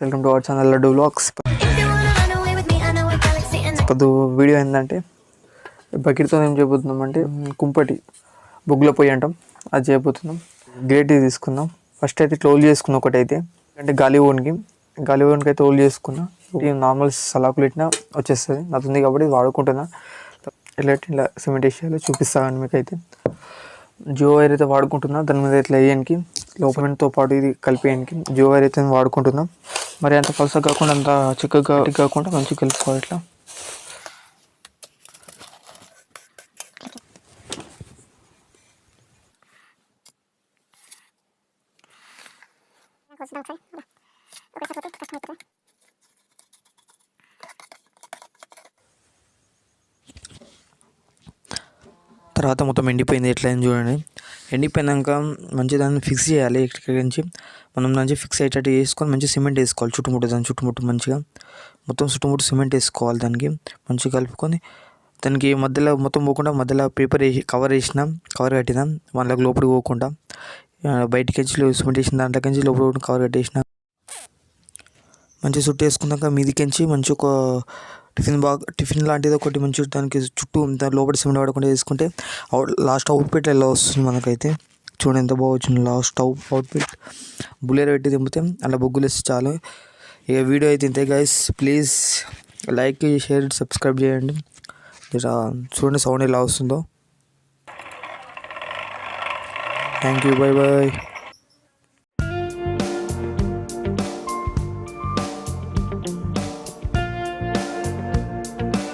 Welcome to our channel Laddu vlogs. ఇప్పుడు video ఏంటంటే బకెట్తో ఏం చేయబోతున్నాం అంటే కుంపటి బొగ్గులో పొయ్యి అంటాం. అది చేయబోతున్నాం. గ్రేట్ తీసుకుందాం. ఫస్ట్ అయితే ఇట్లా ఓల్ చేసుకున్నాం ఒకటైతే అంటే గాలి ఓన్కి గాలి ఓన్కి అయితే ఓల్ చేసుకున్నా. నార్మల్ సలాకులు పెట్టినా వచ్చేస్తుంది. నాది కాబట్టి వాడుకుంటున్నా. ఇలా ఇట్లా సిమెంట్ వేసేయాలో చూపిస్తాను మీకు అయితే జియో వైర్ అయితే వాడుకుంటున్నా. దాని మీద ఇట్లా వేయడానికి లోపమెంట్తో పాటు ఇది కలిపేయడానికి జియో వైర్ అయితే వాడుకుంటున్నాం. మరి అంత పలసగా కాకుండా అంత చిక్కగా కాకుండా మంచిగా కలుపుకోవాలి ఇట్లా. తర్వాత మొత్తం ఎండిపోయింది ఎట్లా చూడండి. ఎండిపోయినాక మంచి దాన్ని ఫిక్స్ చేయాలి ఇక్కడి నుంచి. మనం మంచి ఫిక్స్ అయ్యేటట్టు వేసుకొని మంచి సిమెంట్ వేసుకోవాలి. చుట్టుముట్టు దాని చుట్టుముట్టు మంచిగా. మొత్తం చుట్టుముట్టు సిమెంట్ వేసుకోవాలి దానికి. మంచిగా కలుపుకొని దానికి మధ్యలో మొత్తం పోకుండా మధ్యలో పేపర్ వేసి కవర్ వేసినాం కవర్ కట్టినాం వాళ్ళకి లోపలికి పోకుండా బయటికి వచ్చి సిమెంట్ వేసిన దాంట్లోకి నుంచి లోపల కవర్ కట్టేసిన. మంచిగా చుట్టూ వేసుకున్నాక మీదికించి మంచి ఒక టిఫిన్ బాగ్ టిఫిన్ లాంటిది ఒకటి మంచి దానికి చుట్టూ దాని లోపల సిమెంట్ పడకుండా వేసుకుంటే అవుట్ లాస్ట్ అవుట్పుట్ ఎలా వస్తుంది మనకైతే? చూడండి ఎంత బాగా వచ్చింది. లాస్ట్ అవుట్ అవుట్పుట్ బుల్లెర పెట్టి దింపితే అలా బొగ్గులు వేస్తే చాలు. ఇక వీడియో అయితే ఇంతే guys please like share subscribe చేయండి. జర చూడండి సౌండ్ ఎలా వస్తుందో. Thank you bye bye